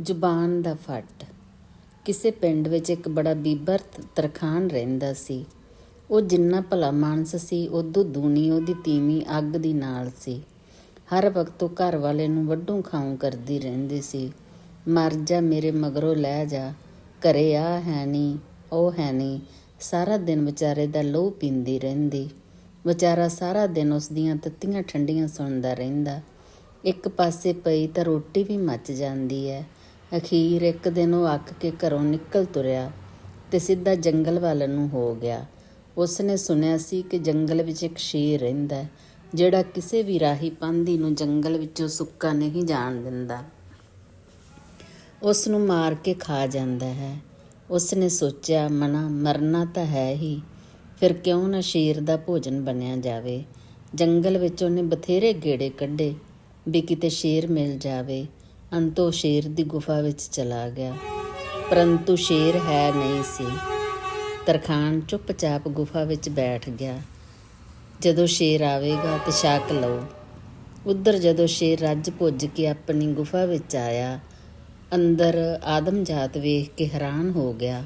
ਜ਼ੁਬਾਨ ਦਾ ਫੱਟ। ਕਿਸੇ ਪਿੰਡ ਵਿੱਚ ਇੱਕ ਬੜਾ ਬੀਬਰ ਤਰਖਾਨ ਰਹਿੰਦਾ ਸੀ। ਉਹ ਜਿੰਨਾ ਭਲਾ ਮਾਨਸ ਸੀ ਉਦੋਂ ਦੂਣੀ ਉਹਦੀ ਤੀਵੀਂ ਅੱਗ ਦੀ ਨਾਲ ਸੀ। ਹਰ ਵਕਤ ਉਹ ਘਰ ਵਾਲੇ ਨੂੰ ਵੱਡੂ ਖਾਉਂ ਕਰਦੀ ਰਹਿੰਦੀ ਸੀ। ਮਰ ਜਾ ਮੇਰੇ ਮਗਰੋਂ, ਲੈ ਜਾ। ਘਰੇ ਆ ਹੈ ਨਹੀਂ ਉਹ ਹੈ ਨਹੀਂ ਸਾਰਾ ਦਿਨ ਵਿਚਾਰੇ ਦਾ ਲਹੂ ਪੀਂਦੀ ਰਹਿੰਦੀ। ਵਿਚਾਰਾ ਸਾਰਾ ਦਿਨ ਉਸ ਦੀਆਂ ਤੱਤੀਆਂ ਠੰਡੀਆਂ ਸੁਣਦਾ ਰਹਿੰਦਾ। ਇੱਕ ਪਾਸੇ ਪਈ ਤਾਂ ਰੋਟੀ ਵੀ ਮੱਚ ਜਾਂਦੀ ਹੈ। ਅਖੀਰ ਇੱਕ ਦਿਨ ਉਹ ਅੱਕ ਕੇ ਘਰੋਂ ਨਿਕਲ ਤੁਰਿਆ ਤੇ ਸਿੱਧਾ ਜੰਗਲ ਵੱਲ ਨੂੰ ਹੋ ਗਿਆ। ਉਸ ਨੇ ਸੁਣਿਆ ਸੀ ਕਿ ਜੰਗਲ ਵਿੱਚ ਇੱਕ ਸ਼ੇਰ ਰਹਿੰਦਾ ਜਿਹੜਾ ਕਿਸੇ ਵੀ ਰਾਹੀ ਪੰਧੀ ਨੂੰ ਜੰਗਲ ਵਿੱਚੋਂ ਸੁੱਕਾ ਨਹੀਂ ਜਾਣ ਦਿੰਦਾ। ਉਸ ਨੂੰ ਮਾਰ ਕੇ ਖਾ ਜਾਂਦਾ ਹੈ। ਉਸ ਨੇ ਸੋਚਿਆ, ਮਨਾ, ਮਰਨਾ ਤਾਂ ਹੈ ਹੀ। ਫਿਰ ਕਿਉਂ ਨਾ ਸ਼ੇਰ ਦਾ ਭੋਜਨ ਬਣਿਆ ਜਾਵੇ। ਜੰਗਲ ਵਿੱਚ ਉਹਨੇ ਬਥੇਰੇ ਗੇੜੇ ਕੱਢੇ ਵੀ ਕਿਤੇ ਸ਼ੇਰ ਮਿਲ ਜਾਵੇ। ਅੰਤੋਂ ਸ਼ੇਰ ਦੀ ਗੁਫਾ ਵਿੱਚ ਚਲਾ ਗਿਆ। ਪਰੰਤੂ ਸ਼ੇਰ ਹੈ ਨਹੀਂ ਸੀ। ਤਰਖਾਨ ਚੁੱਪਚਾਪ ਗੁਫਾ ਵਿੱਚ ਬੈਠ ਗਿਆ। ਜਦੋਂ ਸ਼ੇਰ ਆਵੇਗਾ ਤੇ ਛਕ ਲਓ। ਉੱਧਰ ਜਦੋਂ ਸ਼ੇਰ ਰੱਜ ਭੁੱਜ ਕੇ ਆਪਣੀ ਗੁਫਾ ਵਿੱਚ ਆਇਆ, ਅੰਦਰ ਆਦਮ ਜਾਤ ਵੇਖ ਕੇ ਹੈਰਾਨ ਹੋ ਗਿਆ।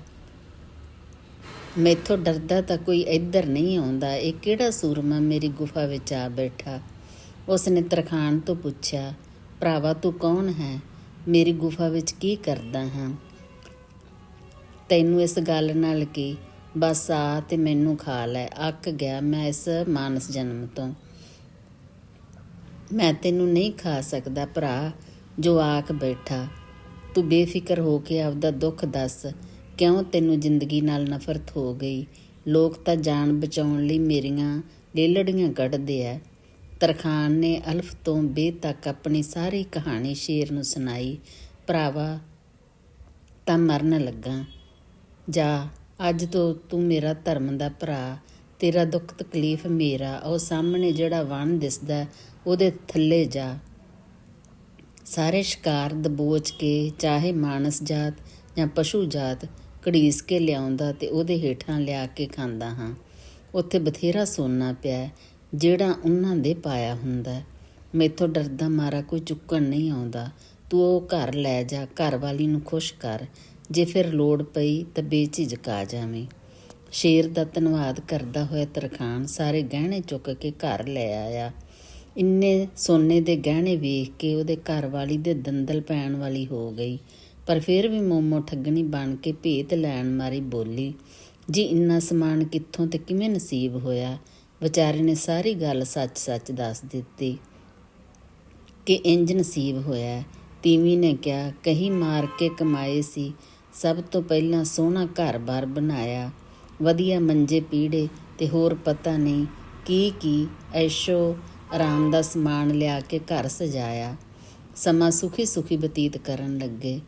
ਮੈਥੋਂ ਡਰਦਾ ਤਾਂ ਕੋਈ ਇੱਧਰ ਨਹੀਂ ਆਉਂਦਾ, ਇਹ ਕਿਹੜਾ ਸੂਰਮਾ ਮੇਰੀ ਗੁਫਾ ਵਿੱਚ ਆ ਬੈਠਾ? ਉਸ ਨੇ ਤਰਖਾਨ ਤੋਂ ਪੁੱਛਿਆ। ਭਰਾਵਾ, ਤੂੰ ਕੌਣ ਹੈ? ਮੇਰੀ ਗੁਫਾ ਵਿੱਚ ਕੀ ਕਰਦਾ ਹਾਂ? ਤੈਨੂੰ ਇਸ ਗੱਲ ਨਾਲ ਕੀ? ਬਸ ਆ ਤੇ ਮੈਨੂੰ ਖਾ ਲੈ। ਅੱਕ ਗਿਆ ਮੈਂ ਇਸ ਮਾਨਸ ਜਨਮ ਤੋਂ। ਮੈਂ ਤੈਨੂੰ ਨਹੀਂ ਖਾ ਸਕਦਾ ਭਰਾ, ਜੋ ਆਖ ਬੈਠਾ। ਤੂੰ ਬੇਫਿਕਰ ਹੋ ਕੇ ਆਪਦਾ ਦੁੱਖ ਦੱਸ। ਕਿਉਂ ਤੈਨੂੰ ਜ਼ਿੰਦਗੀ ਨਾਲ ਨਫ਼ਰਤ ਹੋ ਗਈ? ਲੋਕ ਤਾਂ ਜਾਨ ਬਚਾਉਣ ਲਈ ਮੇਰੀਆਂ ਲੇਲੜੀਆਂ ਕੱਢਦੇ ਐ ਤਰਖਾਨ ਨੇ ਅਲਫ ਤੋਂ ਬੇ ਤੱਕ ਆਪਣੀ ਸਾਰੀ ਕਹਾਣੀ ਸ਼ੇਰ ਨੂੰ ਸੁਣਾਈ। ਭਰਾਵਾ, ਤਾਂ ਮਰਨ ਲੱਗਾ। ਜਾ, ਅੱਜ ਤੋਂ ਤੂੰ ਮੇਰਾ ਧਰਮ ਦਾ ਭਰਾ, ਤੇਰਾ ਦੁੱਖ ਤਕਲੀਫ ਮੇਰਾ, ਉਹ ਸਾਹਮਣੇ ਜਿਹੜਾ ਵਣ ਦਿਸਦਾ, ਉਹਦੇ ਥੱਲੇ ਜਾ। ਸਾਰੇ ਸ਼ਿਕਾਰ ਦਬੋਚ ਕੇ, ਚਾਹੇ ਮਾਨਸ ਜਾਤ ਜਾਂ ਪਸ਼ੂ ਜਾਤ, ਘੜੀਸ ਕੇ ਲਿਆਉਂਦਾ ਤੇ ਉਹਦੇ ਹੇਠਾਂ ਲਿਆ ਕੇ ਖਾਂਦਾ ਹਾਂ। ਉੱਥੇ ਬਥੇਰਾ ਸੋਨਾ ਪਿਆ। ਜਿਹੜਾ ਉਹਨਾਂ ਦੇ ਪਾਇਆ ਹੁੰਦਾ ਹੈ। ਮੈਥੋਂ ਡਰਦਾ ਮਾਰਾ ਕੋਈ ਚੁੱਕਣ ਨਹੀਂ ਆਉਂਦਾ। ਤੂੰ ਉਹ ਘਰ ਲੈ ਜਾ, ਘਰ ਵਾਲੀ ਨੂੰ ਖੁਸ਼ ਕਰ। ਜੇ ਫਿਰ ਲੋੜ ਪਈ ਤਾਂ ਬੇਝਿਜਕ ਆ ਜਾਵੇਂ। ਸ਼ੇਰ ਦਾ ਧੰਨਵਾਦ ਕਰਦਾ ਹੋਇਆ ਤਰਖਾਨ ਸਾਰੇ ਗਹਿਣੇ ਚੁੱਕ ਕੇ ਘਰ ਲੈ ਆਇਆ। ਇੰਨੇ ਸੋਨੇ ਦੇ ਗਹਿਣੇ ਵੇਖ ਕੇ ਉਹਦੇ ਘਰ ਵਾਲੀ ਦੇ ਦੰਦਲ ਪੈਣ ਵਾਲੀ ਹੋ ਗਈ। ਪਰ ਫਿਰ ਵੀ ਮੋਮੋ ਠੱਗਣੀ ਬਣ ਕੇ ਭੇਤ ਲੈਣ ਮਾਰੀ ਬੋਲੀ, ਜੀ, ਇੰਨਾ ਸਮਾਨ ਕਿੱਥੋਂ ਤੇ ਕਿਵੇਂ ਨਸੀਬ ਹੋਇਆ? ਵਿਚਾਰੇ ਨੇ ਸਾਰੀ ਗੱਲ ਸੱਚ-ਸੱਚ ਦੱਸ ਦਿੱਤੀ ਕਿ ਇੰਜ ਨਸੀਬ ਹੋਇਆ ਤੀਵੀਂ ਨੇ ਕਿਹਾ, ਕਹੀ ਮਾਰ ਕੇ ਕਮਾਏ ਸੀ, ਸਭ ਤੋਂ ਪਹਿਲਾਂ ਸੋਹਣਾ ਘਰ-ਬਾਰ ਬਣਾਇਆ, ਵਧੀਆ ਮੰਜੇ ਪੀੜੇ ਤੇ ਹੋਰ ਪਤਾ ਨਹੀਂ ਕੀ ਕੀ ਐਸ਼ੋ ਆਰਾਮ ਦਾ ਸਮਾਨ ਲਿਆ ਕੇ ਘਰ ਸਜਾਇਆ। ਸਮਾਂ ਸੁਖੀ ਸੁਖੀ ਬਤੀਤ ਕਰਨ ਲੱਗੇ।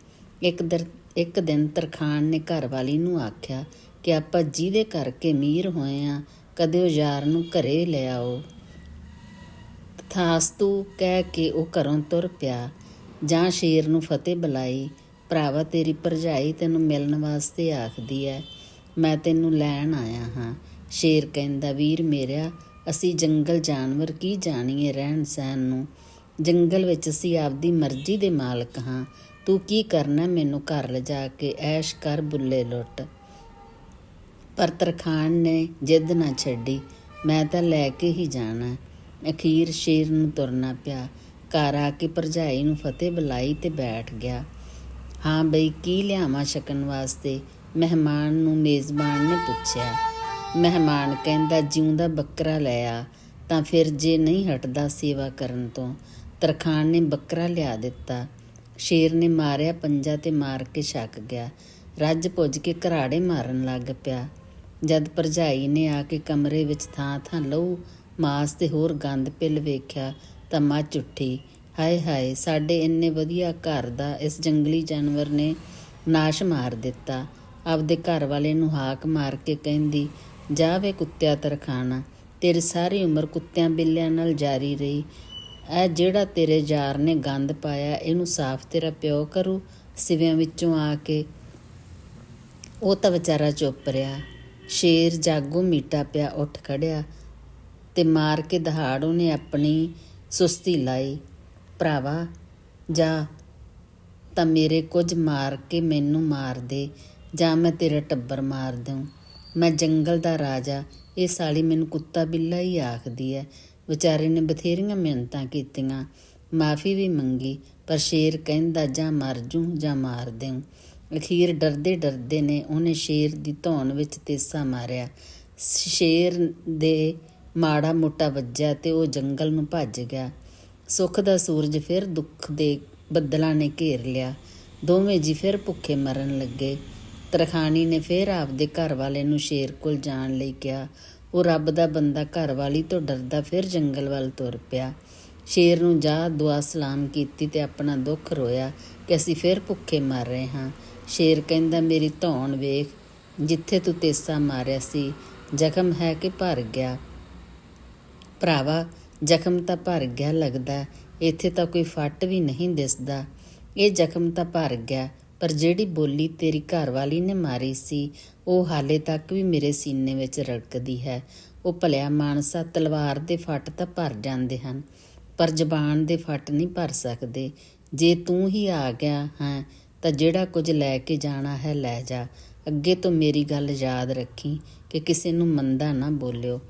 ਇੱਕ ਦਰ, ਇੱਕ ਦਿਨ ਤਰਖਾਨ ਨੇ ਘਰ ਵਾਲੀ ਨੂੰ ਆਖਿਆ ਕਿ ਆਪਾਂ ਜਿਹਦੇ ਕਰਕੇ ਅਮੀਰ ਹੋਏ ਆ ਕਦੇ ਉਹ ਯਾਰ ਨੂੰ ਘਰੇ ਲੈ ਆਓ ਤਥਾਸਤੂ ਕਹਿ ਕੇ ਉਹ ਘਰੋਂ ਤੁਰ ਪਿਆ। ਜਾਂ ਸ਼ੇਰ ਨੂੰ ਫਤਿਹ ਬੁਲਾਈ, ਭਰਾਵਾ, ਤੇਰੀ ਭਰਜਾਈ ਤੈਨੂੰ ਮਿਲਣ ਵਾਸਤੇ ਆਖਦੀ ਐ। ਮੈਂ ਤੈਨੂੰ ਲੈਣ ਆਇਆ ਹਾਂ। ਸ਼ੇਰ ਕਹਿੰਦਾ, ਵੀਰ ਮੇਰਿਆ, ਅਸੀਂ ਜੰਗਲ ਜਾਨਵਰ ਕੀ ਜਾਣੀਏ ਰਹਿਣ ਸਹਿਣ ਨੂੰ? ਜੰਗਲ ਵਿੱਚ ਅਸੀਂ ਆਪਦੀ ਮਰਜ਼ੀ ਦੇ ਮਾਲਕ ਹਾਂ। ਤੂੰ ਕੀ ਕਰਨਾ ਮੈਨੂੰ ਘਰ ਲਿਜਾ ਕੇ? ਐਸ਼ ਕਰ ਬੁੱਲੇ ਲੁੱਟ। ਪਰ ਤਰਖਾਣ ਨੇ ਜਿੱਦ ਨਾ ਛੱਡੀ, ਮੈਂ ਤਾਂ ਲੈ ਕੇ ਹੀ ਜਾਣਾ। ਅਖੀਰ ਸ਼ੇਰ ਨੂੰ ਤੁਰਨਾ ਪਿਆ। ਘਰ ਆ ਕੇ ਭਰਜਾਈ ਨੂੰ ਫਤਿਹ ਬੁਲਾਈ ਤੇ ਬੈਠ ਗਿਆ। ਹਾਂ ਬਈ, ਕੀ ਲਿਆਵਾਂ ਛਕਣ ਵਾਸਤੇ? ਮਹਿਮਾਨ ਨੂੰ ਮੇਜ਼ਬਾਨ ਨੇ ਪੁੱਛਿਆ। ਮਹਿਮਾਨ ਕਹਿੰਦਾ ਜਿਉਂਦਾ ਬੱਕਰਾ ਲੈ ਆ, ਤਾਂ ਫਿਰ ਜੇ ਨਹੀਂ ਹਟਦਾ ਸੇਵਾ ਕਰਨ ਤੋਂ? ਤਰਖਾਨ ਨੇ ਬੱਕਰਾ ਲਿਆ ਦਿੱਤਾ। ਸ਼ੇਰ ਨੇ ਮਾਰਿਆ ਪੰਜਾ ਤੇ ਮਾਰ ਕੇ ਛੱਕ ਗਿਆ। ਰੱਜ ਪੁੱਜ ਕੇ ਘਰਾੜੇ ਮਾਰਨ ਲੱਗ ਪਿਆ। ਜਦ ਭਰਜਾਈ ਨੇ ਆ ਕੇ ਕਮਰੇ ਵਿੱਚ ਥਾਂ ਥਾਂ ਲਹੂ, ਮਾਸ ਤੇ ਹੋਰ ਗੰਦ ਪਿੱਲ ਵੇਖਿਆ ਤਾਂ ਮੱਚ ਉੱਠੀ ਹਾਏ ਹਾਏ, ਸਾਡੇ ਇੰਨੇ ਵਧੀਆ ਘਰ ਦਾ ਇਸ ਜੰਗਲੀ ਜਾਨਵਰ ਨੇ ਨਾਸ਼ ਮਾਰ ਦਿੱਤਾ। ਆਪਦੇ ਘਰ ਵਾਲੇ ਨੂੰ ਹਾਕ ਮਾਰ ਕੇ ਕਹਿੰਦੀ, ਜਾਵੇ ਕੁੱਤਿਆ ਤਰਖਾਨਾ ਤੇਰੀ ਸਾਰੀ ਉਮਰ ਕੁੱਤਿਆਂ ਬਿੱਲਿਆਂ ਨਾਲ ਜਾਰੀ ਰਹੀ। ਇਹ ਜਿਹੜਾ ਤੇਰੇ ਯਾਰ ਨੇ ਗੰਦ ਪਾਇਆ, ਇਹਨੂੰ ਸਾਫ਼ ਤੇਰਾ ਪਿਓ ਕਰੂ? ਸਿਵਿਆਂ ਵਿੱਚੋਂ ਆ ਕੇ ਉਹ ਤਾਂ ਵਿਚਾਰਾ ਚੁੱਪ ਰਿਹਾ। ਸ਼ੇਰ ਜਾਗੋ ਮੀਟਾ ਪਿਆ ਉੱਠ ਖੜਿਆ ਤੇ ਮਾਰ ਕੇ ਦਹਾੜ ਉਹਨੇ ਆਪਣੀ ਸੁਸਤੀ ਲਾਈ। ਭਰਾਵਾ, ਜਾ, ਤਾਂ ਮੇਰੇ ਕੁਝ ਮਾਰ ਕੇ ਮੈਨੂੰ ਮਾਰ ਦੇ, ਜਾਂ ਮੈਂ ਤੇਰਾ ਟੱਬਰ ਮਾਰ ਦਊਂ। ਮੈਂ ਜੰਗਲ ਦਾ ਰਾਜਾ, ਇਹ ਸਾਲੀ ਮੈਨੂੰ ਕੁੱਤਾ ਬਿੱਲਾ ਹੀ ਆਖਦੀ ਐ। ਵਿਚਾਰੇ ਨੇ ਬਥੇਰੀਆਂ ਮਿਹਨਤਾਂ ਕੀਤੀਆਂ, ਮਾਫੀ ਵੀ ਮੰਗੀ, ਪਰ ਸ਼ੇਰ ਕਹਿੰਦਾ, ਜਾਂ ਮਰ ਜੂ ਜਾਂ ਮਾਰ ਦੇਉ ਅਖੀਰ ਡਰਦੇ ਡਰਦੇ ਨੇ, ਉਹਨੇ ਸ਼ੇਰ ਦੀ ਧੌਣ ਵਿੱਚ ਤੇਸਾ ਮਾਰਿਆ। ਸ਼ੇਰ ਦੇ ਮਾੜਾ ਮੋਟਾ ਵੱਜਿਆ ਤੇ ਉਹ ਜੰਗਲ ਨੂੰ ਭੱਜ ਗਿਆ। ਸੁੱਖ ਦਾ ਸੂਰਜ ਫਿਰ ਦੁੱਖ ਦੇ ਬੱਦਲਾਂ ਨੇ ਘੇਰ ਲਿਆ। ਦੋਵੇਂ ਜੀ ਫਿਰ ਭੁੱਖੇ ਮਰਨ ਲੱਗੇ। ਤਰਖਾਣੀ ਨੇ ਫਿਰ ਆਪਦੇ ਘਰ ਵਾਲੇ ਨੂੰ ਸ਼ੇਰ ਕੋਲ ਜਾਣ ਲਈ ਕਿਹਾ। ਉਹ ਰੱਬ ਦਾ ਬੰਦਾ ਘਰ ਵਾਲੀ ਤੋਂ ਡਰਦਾ ਫਿਰ ਜੰਗਲ ਵੱਲ ਤੁਰ ਪਿਆ। ਸ਼ੇਰ ਨੂੰ ਜਾ ਦੁਆ ਸਲਾਮ ਕੀਤੀ ਤੇ ਆਪਣਾ ਦੁੱਖ ਰੋਇਆ ਕਿ ਅਸੀਂ ਫਿਰ ਭੁੱਖੇ ਮਰ ਰਹੇ ਹਾਂ। ਸ਼ੇਰ ਕਹਿੰਦਾ, ਮੇਰੀ ਧੌਣ ਵੇਖ, ਜਿੱਥੇ ਤੂੰ ਤੇਸਾ ਮਾਰਿਆ ਸੀ, ਜ਼ਖਮ ਹੈ ਕਿ ਭਰ ਗਿਆ? ਭਰਾਵਾ, ਜ਼ਖਮ ਤਾਂ ਭਰ ਗਿਆ ਲੱਗਦਾ, ਇੱਥੇ ਤਾਂ ਕੋਈ ਫੱਟ ਵੀ ਨਹੀਂ ਦਿਸਦਾ। ਇਹ ਜ਼ਖਮ ਤਾਂ ਭਰ ਗਿਆ, ਪਰ ਜਿਹੜੀ ਬੋਲੀ ਤੇਰੀ ਘਰਵਾਲੀ ਨੇ ਮਾਰੀ ਸੀ, ਉਹ ਹਾਲੇ ਤੱਕ ਵੀ ਮੇਰੇ ਸੀਨੇ ਵਿੱਚ ਰੜਕਦੀ ਹੈ। ਉਹ ਭਲਿਆ ਮਾਨਸਾ ਤਲਵਾਰ ਦੇ ਫੱਟ ਤਾਂ ਭਰ ਜਾਂਦੇ ਹਨ, ਪਰ ਜ਼ਬਾਨ ਦੇ ਫੱਟ ਨਹੀਂ ਭਰ ਸਕਦੇ। ਜੇ ਤੂੰ ਹੀ ਆ ਗਿਆ ਹੈ ਤਾਂ ਜਿਹੜਾ ਕੁਝ ਲੈ ਕੇ ਜਾਣਾ ਹੈ, ਲੈ ਜਾ। ਅੱਗੇ ਤੋਂ ਮੇਰੀ ਗੱਲ ਯਾਦ ਰੱਖੀ ਕਿ ਕਿਸੇ ਨੂੰ ਮੰਦਾ ਨਾ ਬੋਲਿਓ,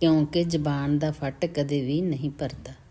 ਕਿਉਂਕਿ ਜ਼ਬਾਨ ਦਾ ਫੱਟ ਕਦੇ ਵੀ ਨਹੀਂ ਭਰਦਾ।